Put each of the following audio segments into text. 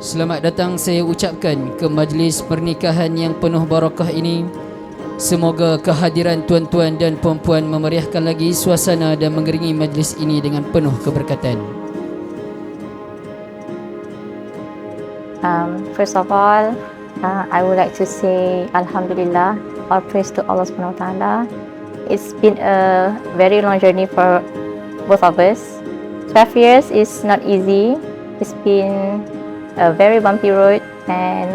Selamat datang saya ucapkan ke majlis pernikahan yang penuh barakah ini. Semoga kehadiran tuan-tuan dan puan-puan memeriahkan lagi suasana dan mengeringi majlis ini dengan penuh keberkatan. Um, first of all, uh, I would like to say Alhamdulillah, all praise to Allah Taala. It's been a very long journey for both of us. 12 years is not easy. It's been a very bumpy road, and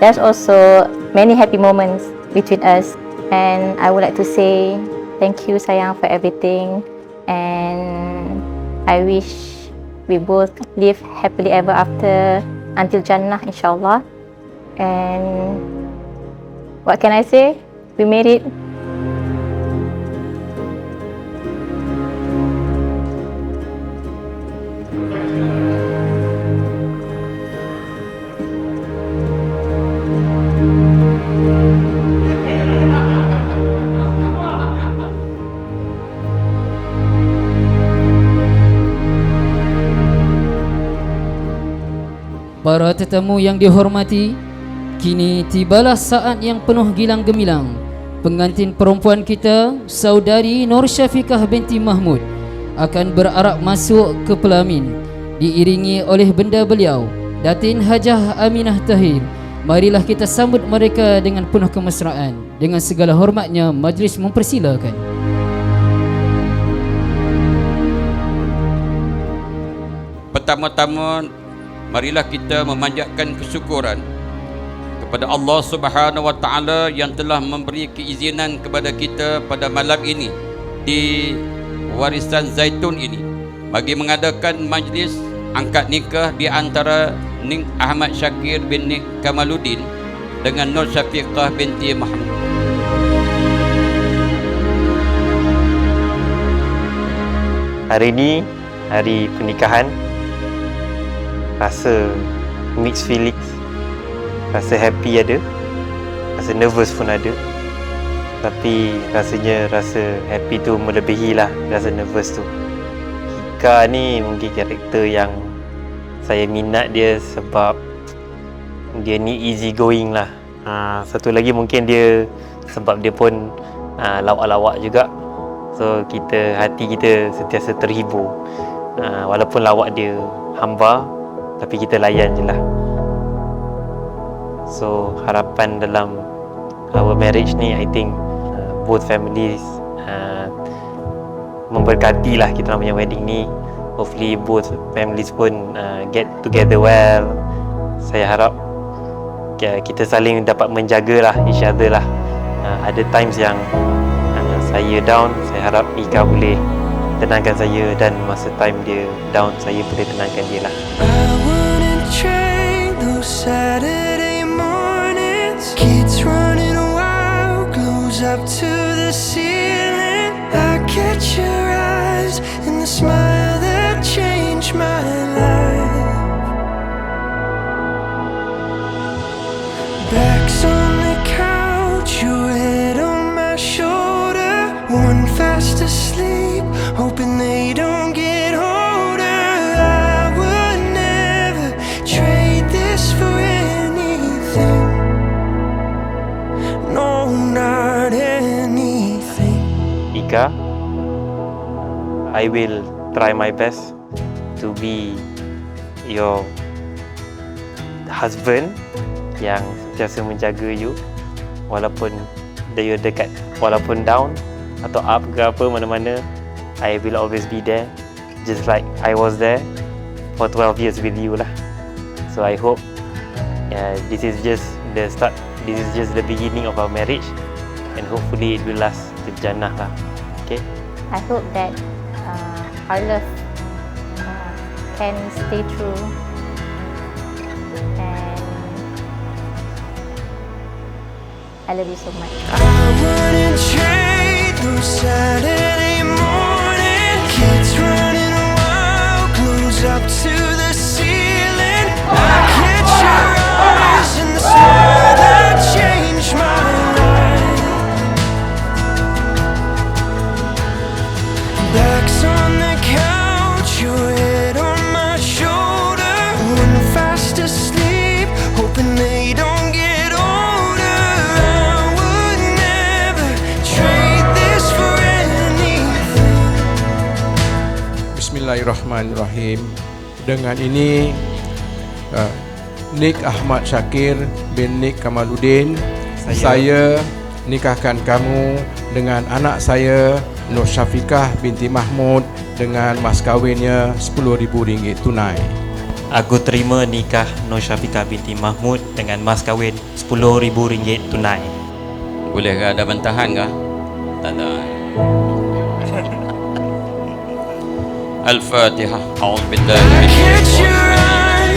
there's also many happy moments between us. And I would like to say thank you, sayang, for everything. And I wish we both live happily ever after until Jannah, inshallah. And what can I say? We made it. Para tetamu yang dihormati, kini tibalah saat yang penuh gilang gemilang. Pengantin perempuan kita, saudari Nur Syafiqah binti Mahmud akan berarak masuk ke pelamin diiringi oleh benda beliau, Datin Hajah Aminah Tahir. Marilah kita sambut mereka dengan penuh kemesraan. Dengan segala hormatnya, majlis mempersilakan. Pertama-tama marilah kita memanjatkan kesyukuran kepada Allah Subhanahu wa taala yang telah memberi keizinan kepada kita pada malam ini di warisan Zaitun ini bagi mengadakan majlis angkat nikah di antara Ning Ahmad Syakir bin Ning Kamaluddin dengan Nur Syafiqah binti Muhammad. Hari ini hari pernikahan rasa mixed feelings. Rasa happy ada. Rasa nervous pun ada. Tapi rasanya rasa happy tu melebihi lah rasa nervous tu. Hika ni mungkin karakter yang saya minat dia sebab dia ni easy going lah. Ha, satu lagi mungkin dia sebab dia pun ha, lawak-lawak juga. So kita hati kita sentiasa terhibur. Ha, walaupun lawak dia hamba tapi kita layan je lah. So harapan dalam our marriage ni I think uh, both families uh, memberkati lah kita punya wedding ni. Hopefully both families pun uh, get together well. Saya harap uh, kita saling dapat menjaga lah each other lah. Uh, ada times yang uh, saya down saya harap Ika boleh tenangkan saya dan masa time dia down saya boleh tenangkan dia lah hoping they don't get older. I would never trade this for anything. No, not anything. Ika I will try my best to be your husband yang sentiasa menjaga you walaupun dia dekat walaupun down atau up ke apa mana-mana I will always be there just like I was there for 12 years with you lah. So I hope uh, this is just the start this is just the beginning of our marriage and hopefully it will last to Jannah lah. Okay? I hope that uh, our love uh, can stay true. And I love you so much. Running wild, up to the ceiling. I catch your eyes in the that changed my life. Bismillahirrahmanirrahim. Dengan ini uh, Nik Ahmad Syakir bin Nik Kamaluddin saya, saya nikahkan kamu dengan anak saya Nur Syafiqah binti Mahmud dengan mas kahwinnya RM10,000 tunai. Aku terima nikah Nur Syafiqah binti Mahmud dengan mas kahwin RM10,000 tunai. Boleh ke ada bantahan ke? Tak ada. الفاتحة أعوذ بالله من الشيطان